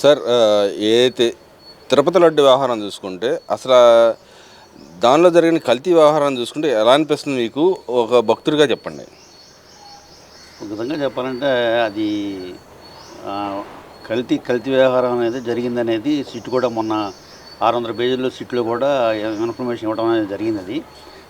Sir ఏదైతే తిరుపతి లడ్డు వ్యవహారం చూసుకుంటే అసలు దానిలో జరిగిన కల్తీ వ్యవహారం చూసుకుంటే ఎలా అనిపిస్తుంది మీకు? ఒక భక్తుడిగా చెప్పండి. ఒక విధంగా చెప్పాలంటే అది కల్తీ కల్తీ వ్యవహారం అనేది జరిగిందనేది సిట్ కూడా మొన్న ఆరు వందల పేజీల్లో సిట్లో కూడా ఇన్ఫర్మేషన్ ఇవ్వడం అనేది జరిగింది అది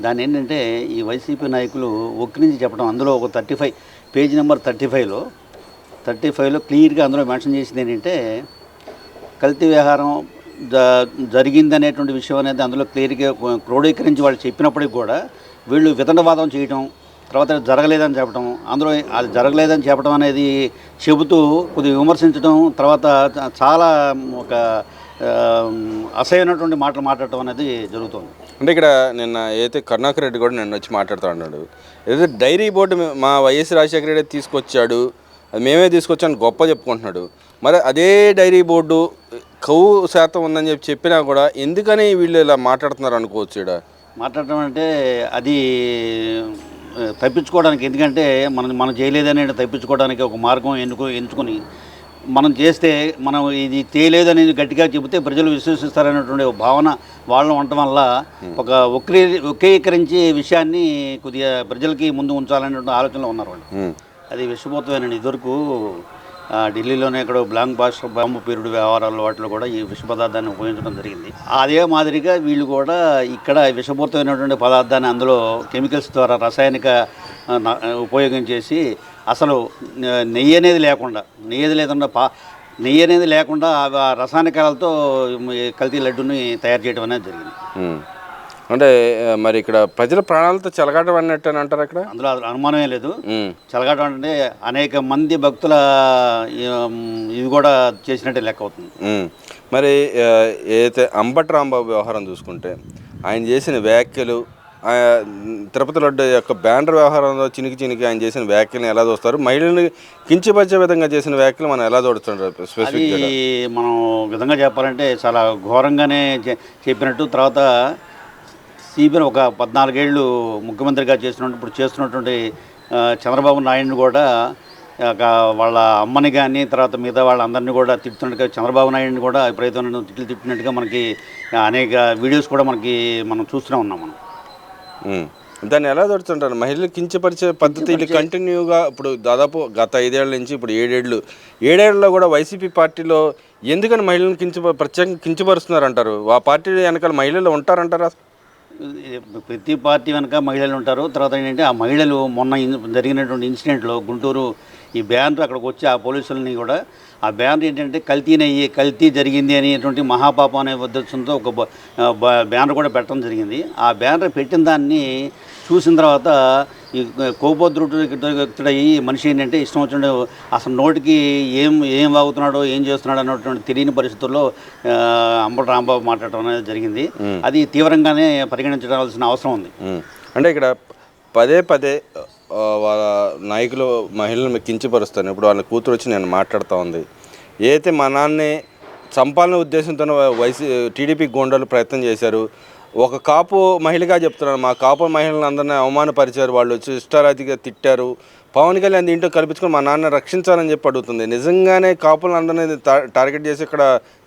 దాని ఏంటంటే ఈ వైసీపీ నాయకులు ఒక్క నుంచి చెప్పడం అందులో ఒక thirty five page number thirty ఫైవ్లో థర్టీ ఫైవ్లో క్లియర్గా అందులో మెన్షన్ చేసింది ఏంటంటే కల్తీ వ్యవహారం జ జరిగిందనేటువంటి విషయం అనేది అందులో క్లియర్గా క్రోడీకరించి వాళ్ళు చెప్పినప్పటికి కూడా వీళ్ళు వితండవాదం చేయటం తర్వాత జరగలేదని చెప్పడం అందులో అది జరగలేదని చెప్పడం అనేది చెబుతూ కొద్దిగా విమర్శించడం తర్వాత చాలా ఒక అసహ్యమైనటువంటి మాటలు మాట్లాడటం అనేది జరుగుతుంది. అంటే ఇక్కడ నిన్న ఏదైతే కరుణాకర్ రెడ్డి కూడా నిన్న వచ్చి మాట్లాడుతూ ఉన్నాడు ఏదైతే డైరీ బోర్డు మా వైఎస్ రాజశేఖర రెడ్డి తీసుకొచ్చాడు అది మేమే తీసుకొచ్చాను గొప్ప చెప్పుకుంటున్నాడు. మరి అదే డైరీ బోర్డు కవు శాతం ఉందని చెప్పి చెప్పినా కూడా ఎందుకని వీళ్ళు ఇలా మాట్లాడుతున్నారు అనుకోవచ్చు ఇక్కడ మాట్లాడటం అంటే అది తప్పించుకోవడానికి. ఎందుకంటే మనం మనం చేయలేదని తప్పించుకోవడానికి ఒక మార్గం ఎన్నుకో ఎంచుకొని మనం చేస్తే మనం ఇది చేయలేదనేది గట్టిగా చెబితే ప్రజలు విశ్వసిస్తారనేటువంటి ఒక భావన వాళ్ళలో ఉండటం వల్ల ఒక వక్రీ వక్రీకరించి విషయాన్ని కొద్దిగా ప్రజలకి ముందు ఉంచాలనేటువంటి ఆలోచనలో ఉన్నారు వాళ్ళు. అది విషపూతమేనండి ఇదివరకు ఆ, ఢిల్లీలోనే ఇక్కడ బ్లాంక్ బాష్ బాంబు పీరియడ్ వ్యవహారాల్లో వాటిలో కూడా ఈ విష పదార్థాన్ని ఉపయోగించడం జరిగింది. అదే మాదిరిగా వీళ్ళు కూడా ఇక్కడ విషపూరితమైనటువంటి పదార్థాన్ని అందులో కెమికల్స్ ద్వారా రసాయనిక ఉపయోగం చేసి ఉపయోగించేసి అసలు నెయ్యి అనేది లేకుండా నెయ్యి అనేది లేకుండా పా నెయ్యి అనేది లేకుండా రసాయనికాలతో కల్తీ లడ్డుని తయారు చేయడం అనేది జరిగింది. అంటే మరి ఇక్కడ ప్రజల ప్రాణాలతో చెలగాటం అన్నట్టు అని అంటారు అక్కడ అందులో అనుమానమే లేదు. చెలగాటం అంటే అనేక మంది భక్తుల ఇది కూడా చేసినట్టే లెక్క అవుతుంది. మరి ఏదైతే అంబటి రాంబాబు వ్యవహారం చూసుకుంటే ఆయన చేసిన వ్యాఖ్యలు తిరుపతి లడ్డు యొక్క బ్యానర్ వ్యవహారంలో చినికి చినికి ఆయన చేసిన వ్యాఖ్యలను ఎలా చూస్తారు? మహిళల్ని కించపరిచే విధంగా చేసిన వ్యాఖ్యలు మనం ఎలా చూడుతుంటారు అది స్పెసిఫిక్గా. మనం విధంగా చెప్పాలంటే చాలా ఘోరంగానే చెప్పినట్టు. తర్వాత సిబిఐ ఒక పద్నాలుగేళ్ళు ముఖ్యమంత్రిగా చేసినట్టు ఇప్పుడు చేస్తున్నటువంటి చంద్రబాబు నాయుడుని కూడా వాళ్ళ అమ్మని కానీ తర్వాత మిగతా వాళ్ళందరినీ కూడా తిట్టున్నట్టుగా చంద్రబాబు నాయుడుని కూడా విపరీతమైన తిట్లు తిట్టినట్టుగా మనకి అనేక వీడియోస్ కూడా మనకి మనం చూస్తూనే ఉన్నాం మనం. దాన్ని ఎలా చూడుతుంటారు మహిళలు కించపరిచే పద్ధతి వీళ్ళు కంటిన్యూగా ఇప్పుడు దాదాపు గత ఐదేళ్ళ నుంచి ఇప్పుడు ఏడేళ్ళు. ఏడేళ్ళలో కూడా వైసీపీ పార్టీలో ఎందుకని మహిళలను కించ ప్రత్యేకంగా కించపరుస్తున్నారు అంటారు? ఆ పార్టీ వెనకాల మహిళలు ఉంటారంటారా? ప్రతి పార్టీ వెనక మహిళలు ఉంటారు. తర్వాత ఏంటంటే ఆ మహిళలు మొన్న జరిగినటువంటి ఇన్సిడెంట్లో గుంటూరు ఈ బ్యానర్ అక్కడికి వచ్చి ఆ పోలీసులని కూడా ఆ బ్యానర్ ఏంటంటే కల్తీనయ్యి కల్తీ జరిగింది అనేటువంటి మహాపాపం అనే ఉద్దేశంతో ఒక బ్యానర్ కూడా పెట్టడం జరిగింది. ఆ బ్యానర్ పెట్టిన దాన్ని చూసిన తర్వాత ఈ కోపోద్రుడయ్యి మనిషి ఏంటంటే ఇష్టం వచ్చిన అసలు నోటికి ఏం ఏం వాగుతున్నాడో ఏం చేస్తున్నాడో అన్నటువంటి తెలియని పరిస్థితుల్లో అంబటి రాంబాబు మాట్లాడటం అనేది జరిగింది. అది తీవ్రంగానే పరిగణించాల్సిన అవసరం ఉంది. అంటే ఇక్కడ పదే పదే వాళ్ళ నాయకులు మహిళలను కించపరుస్తాను. ఇప్పుడు వాళ్ళ కూతురు వచ్చి నేను మాట్లాడుతూ ఉంది. ఏదైతే మా నాన్నే చంపాలనే ఉద్దేశంతో వైసీ టీడీపీ గోండాలు ప్రయత్నం చేశారు. ఒక కాపు మహిళగా చెప్తున్నాను. మా కాపు మహిళలను అందరినీ అవమానపరిచారు. వాళ్ళు వచ్చి ఇష్టారాతిగా తిట్టారు. పవన్ కళ్యాణ్ దీంట్లో కల్పించుకొని మా నాన్న రక్షించాలని చెప్పి అడుగుతుంది. నిజంగానే కాపులను అందరినీ టార్గెట్ చేసి ఇక్కడ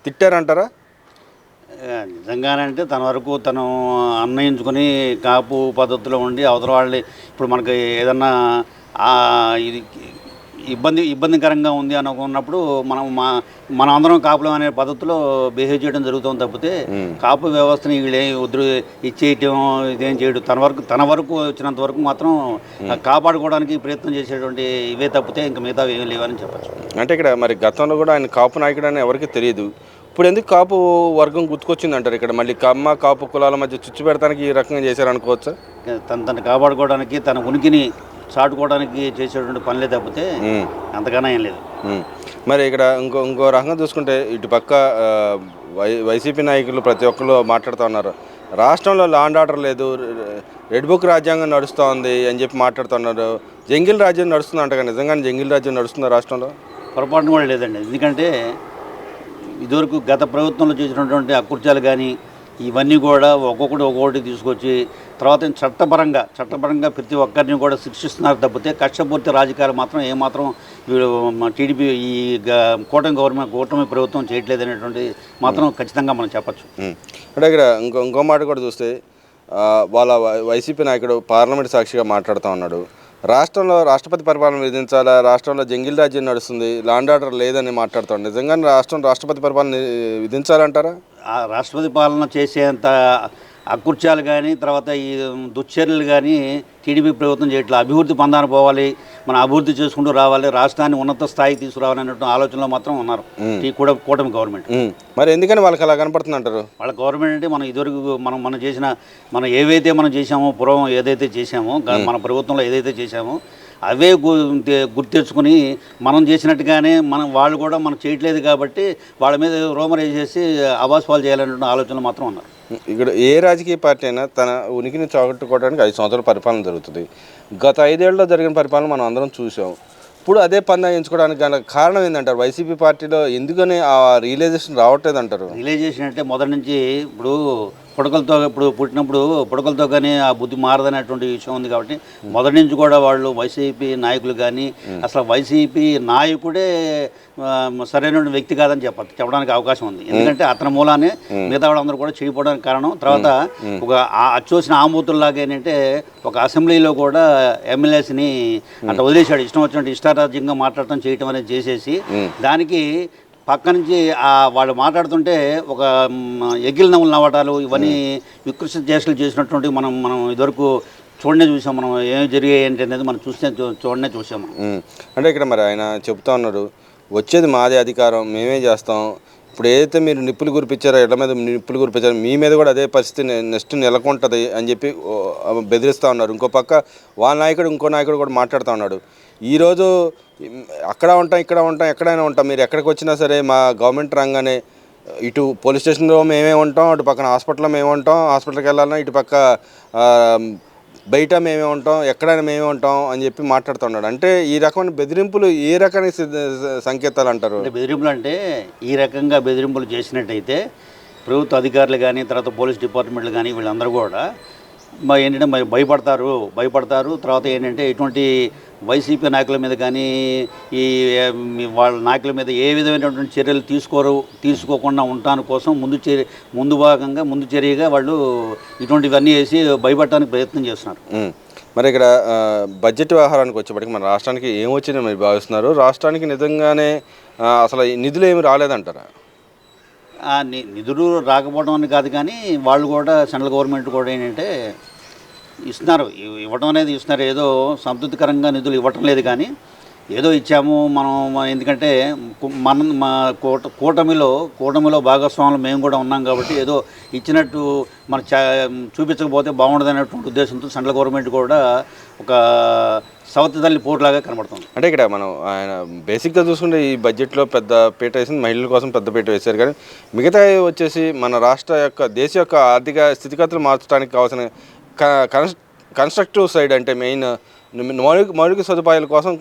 తిట్టారంటారా? నిజంగానే నిజంగానంటే తన వరకు తను అన్వయించుకొని కాపు పద్ధతిలో ఉండి అవతల వాళ్ళని ఇప్పుడు మనకి ఏదన్నా ఇది ఇబ్బంది ఇబ్బందికరంగా ఉంది అనుకున్నప్పుడు మనం మా మనం అందరం కాపులం అనే పద్ధతిలో బిహేవ్ చేయడం జరుగుతుంది తప్పితే కాపు వ్యవస్థని వీళ్ళు ఉద్రు ఇచ్చేయటం ఇదేం చేయడం. తన వరకు తన వరకు వచ్చినంత వరకు మాత్రం కాపాడుకోవడానికి ప్రయత్నం చేసేటువంటి ఇవే తప్పితే ఇంకా మిగతా ఏం లేవని చెప్పచ్చు. అంటే ఇక్కడ మరి గతంలో కూడా ఆయన కాపు నాయకుడు అని ఎవరికి తెలియదు. ఇప్పుడు ఎందుకు కాపు వర్గం గుర్తుకొచ్చింది అంటారు ఇక్కడ? మళ్ళీ కమ్మ కాపు కులాల మధ్య చుచ్చు పెడతానికి ఈ రకంగా చేశారనుకోవచ్చా? తను తను కాపాడుకోవడానికి తన ఉనికిని చాటుకోవడానికి చేసేటువంటి పనులే తప్పితే అంతకన్నా ఏం లేదు. మరి ఇక్కడ ఇంకో ఇంకో రకంగా చూసుకుంటే ఇటు పక్క వై వైసీపీ నాయకులు ప్రతి ఒక్కరు మాట్లాడుతూ ఉన్నారు. రాష్ట్రంలో లాండ్ ఆర్డర్ లేదు రెడ్ బుక్ రాజ్యాంగం నడుస్తూ ఉంది అని చెప్పి మాట్లాడుతున్నారు జంగిల్ రాజ్యం నడుస్తుంది అంట నిజంగానే జంగిల్ రాజ్యం నడుస్తుందా రాష్ట్రంలో? పొరపాటున కూడా లేదండి. ఎందుకంటే ఇదివరకు గత ప్రభుత్వంలో చేసినటువంటి అకృత్యాలు కానీ ఇవన్నీ కూడా ఒక్కొక్కటి ఒక్కొక్కటి తీసుకొచ్చి తర్వాత చట్టపరంగా చట్టపరంగా ప్రతి ఒక్కరిని కూడా శిక్షిస్తున్నారు తప్పితే కక్షపూర్తి రాజకీయాలు మాత్రం ఏమాత్రం టీడీపీ ఈ కూటమి గవర్నమెంట్ కూటమి ప్రభుత్వం చేయట్లేదు అనేటువంటి మాత్రం ఖచ్చితంగా మనం చెప్పచ్చు. అంటే ఇక్కడ ఇంకో ఇంకో మాట కూడా చూస్తే వాళ్ళ వైసీపీ నాయకుడు పార్లమెంట్ సాక్షిగా మాట్లాడుతూ ఉన్నాడు. రాష్ట్రంలో రాష్ట్రపతి పరిపాలన విధించాలా? రాష్ట్రంలో జంగిల్ రాజ్యం నడుస్తుంది. లాండ్ ఆర్డర్ లేదని మాట్లాడుతాడు. నిజంగానే రాష్ట్రం రాష్ట్రపతి పరిపాలన విధించాలంటారా? రాష్ట్రపతి పాలన చేసేంత అకృత్యాలు కానీ తర్వాత ఈ దుశ్చర్యలు కానీ టీడీపీ ప్రభుత్వం చేయట్లేదు అభివృద్ధి పందాన పోవాలి మనం అభివృద్ధి చేసుకుంటూ రావాలి రాష్ట్రాన్ని ఉన్నత స్థాయికి తీసుకురావాలి అన్నట్టు ఆలోచనలో మాత్రం ఉన్నారు ఈ కూడా కూటమి గవర్నమెంట్. మరి ఎందుకని వాళ్ళకి అలా కనపడుతుంది అంటారు? వాళ్ళ గవర్నమెంట్ అంటే మనం ఇదివరకు మనం మనం చేసిన మనం ఏవైతే మనం చేసామో పూర్వం ఏదైతే చేసామో మన ప్రభుత్వంలో ఏదైతే చేసామో అవే గు- తే- గుర్తెచ్చుకుని మనం చేసినట్టుగానే మనం వాళ్ళు కూడా మనం చేయట్లేదు కాబట్టి వాళ్ళ మీద రోమర్ వేసేసి అబాస్ పాలు చేయాలనే ఆలోచనలు మాత్రం ఉన్నారు. ఇక్కడ ఏ రాజకీయ పార్టీ అయినా తన ఉనికిని చాగొట్టుకోవడానికి ఐదు సంవత్సరాల పరిపాలన జరుగుతుంది. గత ఐదేళ్ళలో జరిగిన పరిపాలన మనం అందరం చూసాం ఇప్పుడు అదే పందా ఎంచుకోవడానికి గల కారణం ఏంటంటారు వైసీపీ పార్టీలో ఎందుకని ఆ రియలైజేషన్ రావట్లేదు అంటారు రిలైజేషన్ అంటే మొదటి నుంచి ఇప్పుడు పుడకలతో ఇప్పుడు పుట్టినప్పుడు పుడకలతో కానీ ఆ బుద్ధి మారదనేటువంటి విషయం ఉంది కాబట్టి మొదటి నుంచి కూడా వాళ్ళు వైసీపీ నాయకులు కానీ అసలు వైసీపీ నాయకుడే సరైన వ్యక్తి కాదని చెప్ప చెప్పడానికి అవకాశం ఉంది. ఎందుకంటే అతని మూలానే మిగతా వాళ్ళందరూ కూడా చెడిపోవడానికి కారణం. తర్వాత ఒక అచ్చోసిన ఆమూతుల్లాగా ఏంటంటే ఒక అసెంబ్లీలో కూడా ఎమ్మెల్యేస్ని అట్లా వదిలేశాడు. ఇష్టం వచ్చినట్టు ఇష్టారాజ్యంగా మాట్లాడటం చేయటం అనేది చేసేసి దానికి పక్క నుంచి ఆ వాళ్ళు మాట్లాడుతుంటే ఒక ఎగిలి నవ్వులు నవ్వటాలు ఇవన్నీ వికృష్ట చేష్టలు చేసినటువంటి మనం మనం ఇదివరకు చూడనే చూసాం మనం ఏం జరిగాయి ఏంటి అనేది మనం చూస్తే చూడనే చూసాం మనం. ఉమ్. అంటే ఇక్కడ మరి ఆయన చెప్తా ఉన్నారు వచ్చేది మాదే అధికారం మేమే చేస్తాం. ఇప్పుడు ఏదైతే మీరు నిప్పులు కురిపించారో ఇళ్ళ మీద నిప్పులు కురిపించారో మీ మీద కూడా అదే పరిస్థితి నెక్స్ట్ నెలకొంటుంది అని చెప్పి బెదిరిస్తూ ఉన్నారు. ఇంకో పక్క వాళ్ళ నాయకుడు ఇంకో నాయకుడు కూడా మాట్లాడుతూ ఉన్నాడు. ఈరోజు అక్కడ ఉంటాం ఇక్కడ ఉంటాం ఎక్కడైనా ఉంటాం. మీరు ఎక్కడికి వచ్చినా సరే మా గవర్నమెంట్ రంగానే ఇటు పోలీస్ స్టేషన్లో మేమే ఉంటాం అటు పక్కన హాస్పిటల్లో మేము ఉంటాం హాస్పిటల్కి వెళ్ళాలన్నా ఇటు పక్క బయట మేమే ఉంటాం ఎక్కడైనా మేమే ఉంటాం అని చెప్పి మాట్లాడుతున్నాడు అంటే ఈ రకమైన బెదిరింపులు ఏ రకమైన సంకేతాలు అంటారు? అంటే బెదిరింపులు అంటే ఈ రకంగా బెదిరింపులు చేసినట్టయితే ప్రభుత్వ అధికారులు కానీ తర్వాత పోలీస్ డిపార్ట్మెంట్లు కానీ వీళ్ళందరూ కూడా ఏంటంటే మరి భయపడతారు భయపడతారు. తర్వాత ఏంటంటే ఇటువంటి వైసీపీ నాయకుల మీద కానీ ఈ వాళ్ళ నాయకుల మీద ఏ విధమైనటువంటి చర్యలు తీసుకోరు తీసుకోకుండా ఉండటాని కోసం ముందు చర్య ముందు భాగంగా ముందు చర్యగా వాళ్ళు ఇటువంటివన్నీ వేసి భయపడటానికి ప్రయత్నం చేస్తున్నారు. మరి ఇక్కడ బడ్జెట్ వ్యవహారానికి వచ్చేప్పటికి మన రాష్ట్రానికి ఏమొచ్చిందని మీరు భావిస్తున్నారు? రాష్ట్రానికి నిజంగానే అసలు నిధులు ఏమి రాలేదంటారా? నిధులు రాకపోవడం అని కాదు కానీ వాళ్ళు కూడా సెంట్రల్ గవర్నమెంట్ కూడా ఏంటంటే ఇస్తున్నారు. ఇవ్వడం అనేది ఇస్తున్నారు. ఏదో సంతృప్తికరంగా నిధులు ఇవ్వటం లేదు కానీ ఏదో ఇచ్చాము మనం ఎందుకంటే మనం మా కూట కూటమిలో కూటమిలో భాగస్వాములు మేము కూడా ఉన్నాం కాబట్టి ఏదో ఇచ్చినట్టు మన చా చూపించకపోతే బాగుండదు అనేటువంటి ఉద్దేశంతో సెంట్రల్ గవర్నమెంట్ కూడా ఒక సవతి తల్లి పోట్లాగా కనబడుతుంది. అంటే ఇక్కడ మనం ఆయన బేసిక్గా చూసుకుంటే ఈ బడ్జెట్లో పెద్ద పీట వేసింది మహిళల కోసం పెద్ద పీట వేశారు. కానీ మిగతా వచ్చేసి మన రాష్ట్ర యొక్క దేశ యొక్క ఆర్థిక స్థితిగతులు మార్చడానికి కావాల్సిన కన్స్ కన్స్ట్రక్టివ్ సైడ్ అంటే మెయిన్ మౌలిక మౌలిక సదుపాయాల కోసం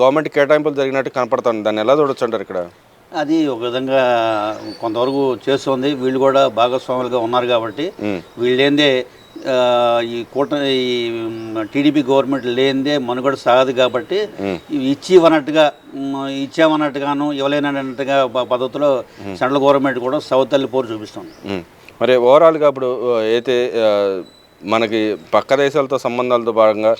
గవర్నమెంట్ కేటాయింపులు జరిగినట్టు కనపడుతుంది దాన్ని ఎలా చూడొచ్చు అంటారు ఇక్కడ? అది ఒక విధంగా కొంతవరకు చేస్తుంది. వీళ్ళు కూడా భాగస్వాములుగా ఉన్నారు కాబట్టి. వీళ్ళేందే ఈ కూట ఈ టీడీపీ గవర్నమెంట్ లేనిదే మనుగడ సాగదు కాబట్టి ఇవి ఇచ్చి ఇవ్వనట్టుగా మ్, ఇచ్చామన్నట్టుగాను ఇవ్వలేనట్టుగా పద్ధతిలో సెంట్రల్ గవర్నమెంట్ కూడా సౌతల్లి పోరు చూపిస్తుంది. మరి ఓవరాల్గా ఇప్పుడు అయితే మనకి పక్క దేశాలతో సంబంధాలతో భాగంగా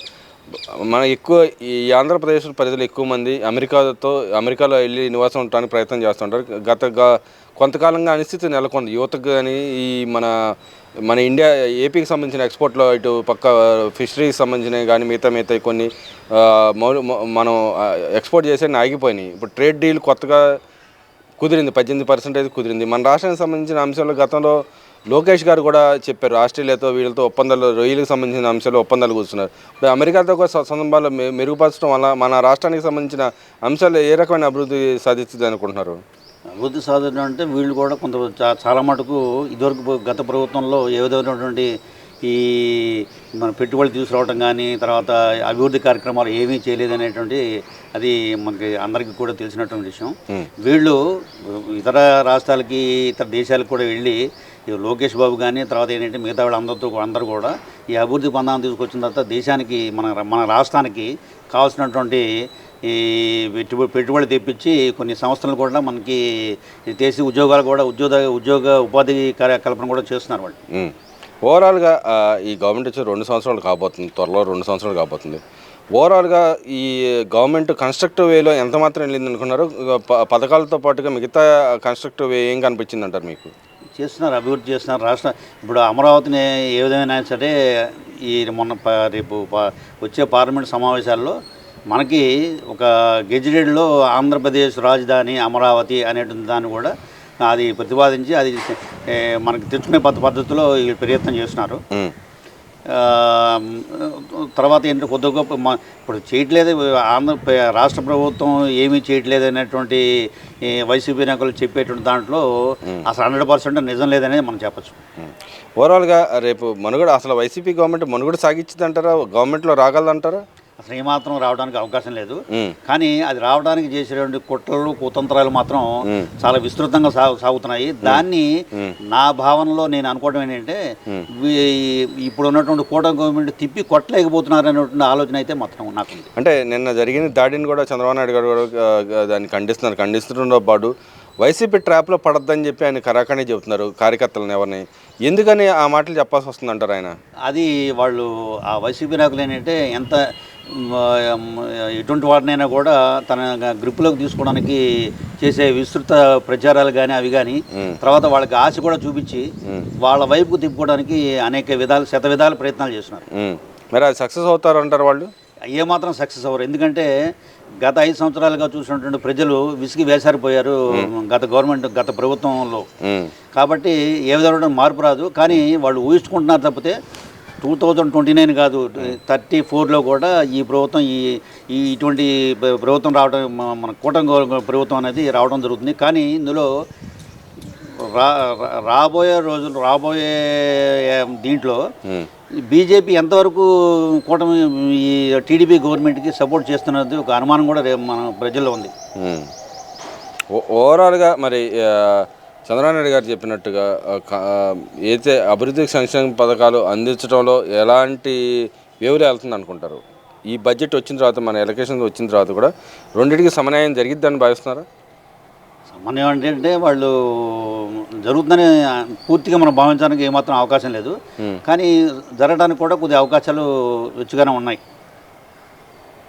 మన ఎక్కువ ఈ ఆంధ్రప్రదేశ్ ప్రజలు ఎక్కువ మంది అమెరికాతో అమెరికాలో వెళ్ళి నివాసం ఉండడానికి ప్రయత్నం చేస్తుంటారు. గత కొంతకాలంగా అనిస్థితి నెలకొంది. యువతకు కానీ ఈ మన మన ఇండియా ఏపీకి సంబంధించిన ఎక్స్పోర్ట్లో ఇటు పక్క ఫిషరీకి సంబంధించినవి కానీ మిగతా మిగతా కొన్ని మనం ఎక్స్పోర్ట్ చేసే ఆగిపోయినాయి. ఇప్పుడు ట్రేడ్ డీల్ కొత్తగా కుదిరింది. పద్దెనిమిది పర్సెంటేజ్ కుదిరింది. మన రాష్ట్రానికి సంబంధించిన అంశాలు గతంలో లోకేష్ గారు కూడా చెప్పారు ఆస్ట్రేలియాతో వీళ్ళతో ఒప్పందాలు రొయ్యలకు సంబంధించిన అంశాలు ఒప్పందాలు కూర్చున్నారు. అమెరికాతో కూడా స- సంబంధాలు మె- మెరుగుపరచడం వల్ల మన రాష్ట్రానికి సంబంధించిన అంశాలు ఏ రకమైన అభివృద్ధి సాధిస్తుంది అనుకుంటున్నారు? అభివృద్ధి సాధన అంటే వీళ్ళు కూడా కొంత చాలా మటుకు ఇదివరకు గత ప్రభుత్వంలో ఏ విధమైనటువంటి ఈ మన పెట్టుబడులు తీసుకురావడం కానీ తర్వాత అభివృద్ధి కార్యక్రమాలు ఏమీ చేయలేదనేటువంటి అది మనకి అందరికీ కూడా తెలిసినటువంటి విషయం. వీళ్ళు ఇతర రాష్ట్రాలకి ఇతర దేశాలకు కూడా వెళ్ళి లోకేష్ బాబు కానీ తర్వాత ఏంటంటే మిగతా వాళ్ళందరితో అందరూ కూడా ఈ అభివృద్ధి పందాన్ని తీసుకొచ్చిన తర్వాత దేశానికి మన మన రాష్ట్రానికి కావాల్సినటువంటి ఈ పెట్టుబడి పెట్టుబడి తెప్పించి కొన్ని సంస్థలు కూడా మనకి దేశీ ఉద్యోగాలు కూడా ఉద్యోగ ఉద్యోగ ఉపాధి కార్యకల్పన కూడా చేస్తున్నారు వాళ్ళు. ఓవరాల్గా ఈ గవర్నమెంట్ వచ్చి రెండు సంవత్సరాలు కాబోతుంది త్వరలో రెండు సంవత్సరాలు కాబోతుంది. ఓవరాల్గా ఈ గవర్నమెంట్ కన్స్ట్రక్టివ్ వేలో ఎంత మాత్రం వెళ్ళింది అనుకున్నారు ప- పథకాలతో పాటుగా మిగతా కన్స్ట్రక్టివ్ వే ఏం కనిపించింది అంటారు మీకు? చేస్తున్నారు అభివృద్ధి చేస్తున్నారు. రాష్ట్ర ఇప్పుడు అమరావతిని ఏ విధమైన సరే ఈ మొన్న రేపు వచ్చే పార్లమెంట్ సమావేశాల్లో మనకి ఒక గెజిటెడ్లో ఆంధ్రప్రదేశ్ రాజధాని అమరావతి అనేటువంటి దాన్ని కూడా అది ప్రతిపాదించి అది మనకి తెచ్చుకునే పద్ధ పద్ధతిలో ప్రయత్నం చేస్తున్నారు. తర్వాత ఏంటంటే కొద్ది గొప్ప మ- ఇప్పుడు చేయట్లేదు ఆంధ్ర రాష్ట్ర ప్రభుత్వం ఏమీ చేయట్లేదు అనేటువంటి వైసీపీ నాయకులు చెప్పేటువంటి దాంట్లో అసలు హండ్రెడ్ పర్సెంట్ నిజం లేదనేది మనం చెప్పచ్చు. ఓవరాల్గా రేపు మనుగడ అసలు వైసీపీ గవర్నమెంట్ మనుగడ సాగించింది అంటారా గవర్నమెంట్లో రాగలదంటారా? అసలు ఏమాత్రం రావడానికి అవకాశం లేదు. కానీ అది రావడానికి చేసేటువంటి కుట్రలు కుతంత్రాలు మాత్రం. చాలా విస్తృతంగా సాగు సాగుతున్నాయి. దాన్ని. నా భావనలో నేను అనుకోవడం ఏంటంటే ఇప్పుడు ఉన్నటువంటి కూటమి గవర్నమెంట్ తిప్పి కొట్టలేకపోతున్నారు అనేటువంటి ఆలోచన అయితే మాత్రం నాకుంది. అంటే నిన్న జరిగిన దాడిని కూడా చంద్రబాబు నాయుడు గారు దాన్ని ఖండిస్తున్నారు. ఖండిస్తుండతో పాటు వైసీపీ ట్రాప్లో పడద్దని చెప్పి ఆయన కరాఖండి చెబుతున్నారు కార్యకర్తలను ఎవరిని. ఎందుకని ఆ మాటలు చెప్పాల్సి వస్తుంది అంటారు ఆయన? అది వాళ్ళు ఆ వైసీపీ నాయకులు ఏంటంటే ఎంత ఎటువంటి వాడినైనా కూడా తన గ్రిప్పులోకి తీసుకోవడానికి చేసే విస్తృత ప్రచారాలు కానీ అవి కానీ. తర్వాత వాళ్ళకి ఆశ కూడా చూపించి. వాళ్ళ వైపుకు తిప్పుకోవడానికి అనేక విధాలు శత విధాల ప్రయత్నాలు చేస్తున్నారు. మరి అది సక్సెస్ అవుతారు అంటారు వాళ్ళు ఏమాత్రం సక్సెస్ అవ్వరు ఎందుకంటే గత ఐదు సంవత్సరాలుగా చూసినటువంటి ప్రజలు విసిగి వేసారిపోయారు గత గవర్నమెంట్ గత ప్రభుత్వంలో. కాబట్టి ఏ విధమైన మార్పు రాదు కానీ వాళ్ళు ఊహించుకుంటున్నారు తప్పితే టూ థౌజండ్ ట్వంటీ నైన్ కాదు థర్టీ ఫోర్లో కూడా ఈ ప్రభుత్వం ఈ ఈ ఇటువంటి ప్ర- ప్రభుత్వం రావడం మన కూటమి ప్రభుత్వం అనేది రావడం జరుగుతుంది. కానీ ఇందులో రా రాబోయే రోజులు రాబోయే దీంట్లో. బీజేపీ ఎంతవరకు కూటమి ఈ టీడీపీ గవర్నమెంట్కి సపోర్ట్ చేస్తున్నది ఒక అనుమానం కూడా మన ప్రజల్లో ఉంది. ఓవరాల్గా మరి చంద్రబాబు నాయుడు గారు చెప్పినట్టుగా ఏదైతే అభివృద్ధి సంక్షేమ పథకాలు అందించడంలో ఎలాంటి వేవులు వెళ్తుంది అనుకుంటారు? ఈ బడ్జెట్ వచ్చిన తర్వాత మన ఎలక్షన్ వచ్చిన తర్వాత కూడా రెండింటికి సమన్వయం జరిగిద్దని భావిస్తున్నారా? సమన్వయం అంటే వాళ్ళు జరుగుతుందని పూర్తిగా మనం భావించడానికి ఏమాత్రం అవకాశం లేదు. కానీ జరగడానికి కూడా కొద్ది అవకాశాలు రుచిగానే ఉన్నాయి.